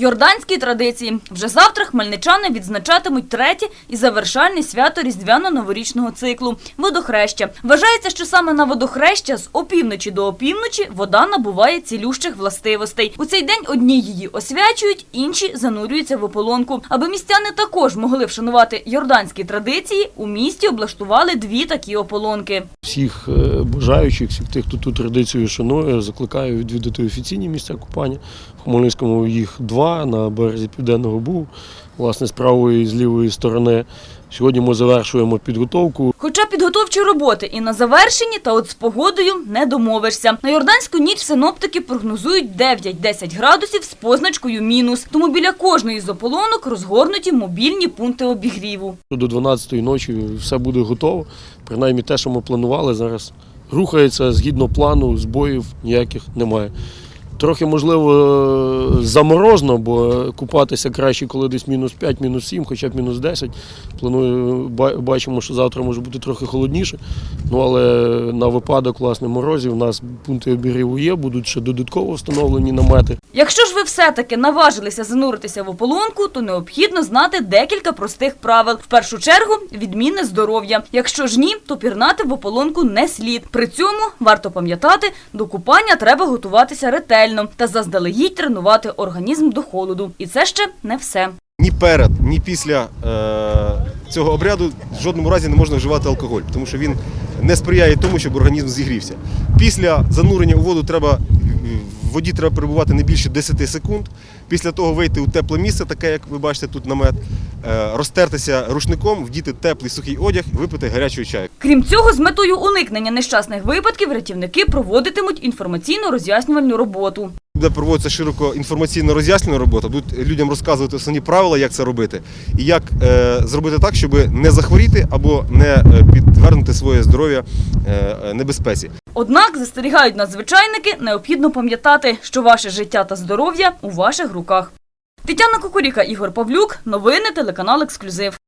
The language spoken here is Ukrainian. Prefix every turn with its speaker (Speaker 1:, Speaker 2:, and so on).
Speaker 1: Йорданські традиції. Вже завтра хмельничани відзначатимуть третє і завершальне свято різдвяно-новорічного циклу – водохреща. Вважається, що саме на водохреща з опівночі до опівночі вода набуває цілющих властивостей. У цей день одні її освячують, інші занурюються в ополонку. Аби містяни також могли вшанувати йорданські традиції, у місті облаштували дві такі ополонки.
Speaker 2: Всіх е, бажаючих, всіх тих, хто ту традицію шанує, закликаю відвідати офіційні місця купання. В Хмельницькому їх два на березі Південного Бугу, власне, з правої і з лівої сторони. Сьогодні ми завершуємо підготовку.
Speaker 1: Хоча підготовчі роботи і на завершенні, та от з погодою не домовишся. На Йорданську ніч синоптики прогнозують 9-10 градусів з позначкою мінус. Тому біля кожної з ополонок розгорнуті мобільні пункти обігріву.
Speaker 2: До 12-ї ночі все буде готово. Принаймні те, що ми планували, зараз рухається згідно плану, збоїв ніяких немає. Трохи, можливо, заморозно, бо купатися краще, коли десь мінус 5, мінус 7, хоча б мінус 10. Планую, бачимо, що завтра може бути трохи холодніше. Ну, але на випадок власне, морозів у нас пункти обігріву є, будуть ще додатково встановлені намети.
Speaker 1: Якщо ж ви все-таки наважилися зануритися в ополонку, то необхідно знати декілька простих правил. В першу чергу відмінне здоров'я. Якщо ж ні, то пірнати в ополонку не слід. При цьому варто пам'ятати, до купання треба готуватися ретельно та заздалегідь тренувати організм до холоду. І це ще не все.
Speaker 3: Ні перед, ні після е, цього обряду в жодному разі не можна вживати алкоголь, тому що він не сприяє тому, щоб організм зігрівся. Після занурення у воду треба в воді треба перебувати не більше 10 секунд. Після того вийти у тепле місце, таке як ви бачите тут намет, розтертися рушником, вдіти теплий сухий одяг, випити гарячого чаю.
Speaker 1: Крім цього, з метою уникнення нещасних випадків рятівники проводитимуть інформаційно-роз'яснювальну роботу.
Speaker 3: Буде проводитися широко інформаційно роз'яснена робота, будуть людям розказувати основні правила, як це робити, і як е, зробити так, щоб не захворіти або не е, підвернути своє здоров'я е, е, небезпеці.
Speaker 1: Однак застерігають надзвичайники, необхідно пам'ятати, що ваше життя та здоров'я у ваших руках. Тетяна Кукуріка, Ігор Павлюк, новини телеканал Ексклюзив.